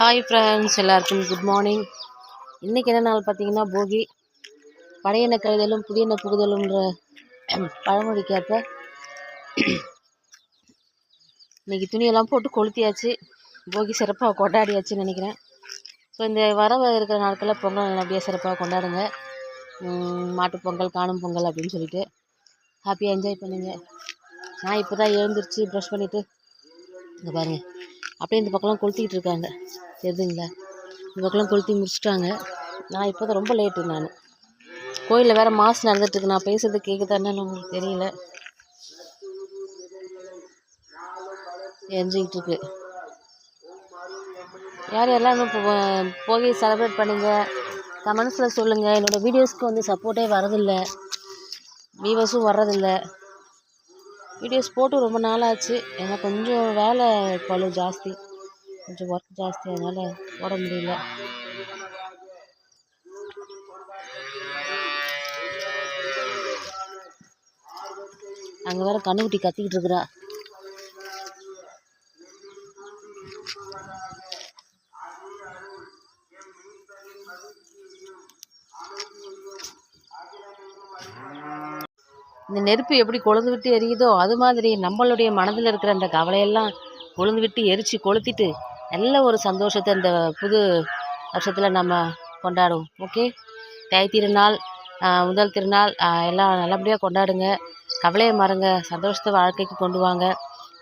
Hi friends எல்லாருக்கும் good morning இன்றைக்கி என்ன நாள் பார்த்தீங்கன்னா போகி. பழையன கழுதலும் புதியன புகுதலும்ன்ற பழமொழிக்கேற்ப இன்றைக்கி துணியெல்லாம் போட்டு கொளுத்தியாச்சு. போகி சிறப்பாக கொண்டாடியாச்சுன்னு நினைக்கிறேன். ஸோ இந்த வரவ இருக்கிற நாட்களில் பொங்கல் நல்லபடியாக சிறப்பாக கொண்டாடுங்க. மாட்டு பொங்கல் காணும் பொங்கல் அப்படின்னு சொல்லிட்டு. ஹாப்பியாக என்ஜாய் பண்ணுங்கள் நான் இப்போ தான் எழுந்திரிச்சு ப்ரஷ் பண்ணிவிட்டு இங்கே பாருங்கள் அப்படியே இந்த பக்கம்லாம் கொளுத்திக்கிட்டு இருக்காங்க. தெரியுதுங்களா இந்த பக்கம்லாம் கொளுத்தி முடிச்சிட்டாங்க. நான் இப்போ தான் ரொம்ப லேட்டு நான். கோயிலில் வேறு மாஸ் நடந்துட்டுருக்கு. நான் பேசுறது கேட்குதான்னு உங்களுக்கு தெரியல. எரிஞ்சிக்கிட்டு இருக்கு யார் யாரெல்லாம் இன்னும் போ- போகி செலிப்ரேட் தன் கமெண்ட்ஸில் சொல்லுங்கள் என்னோடய வீடியோஸ்க்கு வந்து சப்போர்ட்டே வரதில்லை வியூவர்ஸும் வர்றதில்லை. வீடியோஸ் போட்டு ரொம்ப நாள் ஆச்சு ஏன்னா கொஞ்சம் வேலை பளு ஜாஸ்தி. கொஞ்சம் ஒர்க் ஜாஸ்தி அதனால் போட முடியல. அங்கே வேற கண்ணுக்குட்டி கத்திக்கிட்டு இருக்கிறா. இந்த நெருப்பு எப்படி கொழுந்து விட்டு எரியுதோ அது மாதிரி நம்மளுடைய மனதில் இருக்கிற அந்த கவலையெல்லாம் கொழுந்து விட்டு எரித்து கொளுத்திட்டு நல்ல ஒரு சந்தோஷத்தை இந்த புது வருஷத்தில் நம்ம கொண்டாடுவோம். ஓகே தை திருநாள் முதல் திருநாள் எல்லாம் நல்லபடியாக கொண்டாடுங்க. கவலையை மறங்க சந்தோஷத்தை வாழ்க்கைக்கு கொண்டு வாங்க.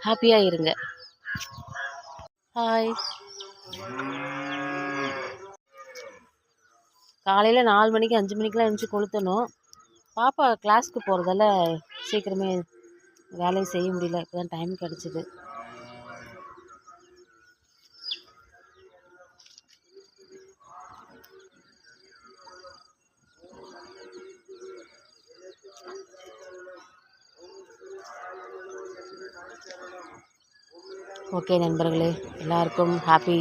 ஹாப்பியாக இருங்க. ஹாய் காலையில் நாலு மணிக்கு அஞ்சு மணிக்கெலாம் எழுந்துச்சி கொளுத்தணும். பாப்பா கிளாஸ்க்கு போகிறதால சீக்கிரமே வேலையை செய்ய முடியல. இப்போ தான் டைம் கிடச்சிது. ஓகே நண்பர்களே எல்லாருக்கும் ஹாப்பி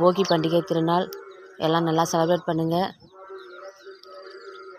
போகி பண்டிகை திருநாள். எல்லாம் நல்லா செலிப்ரேட் பண்ணுங்கள்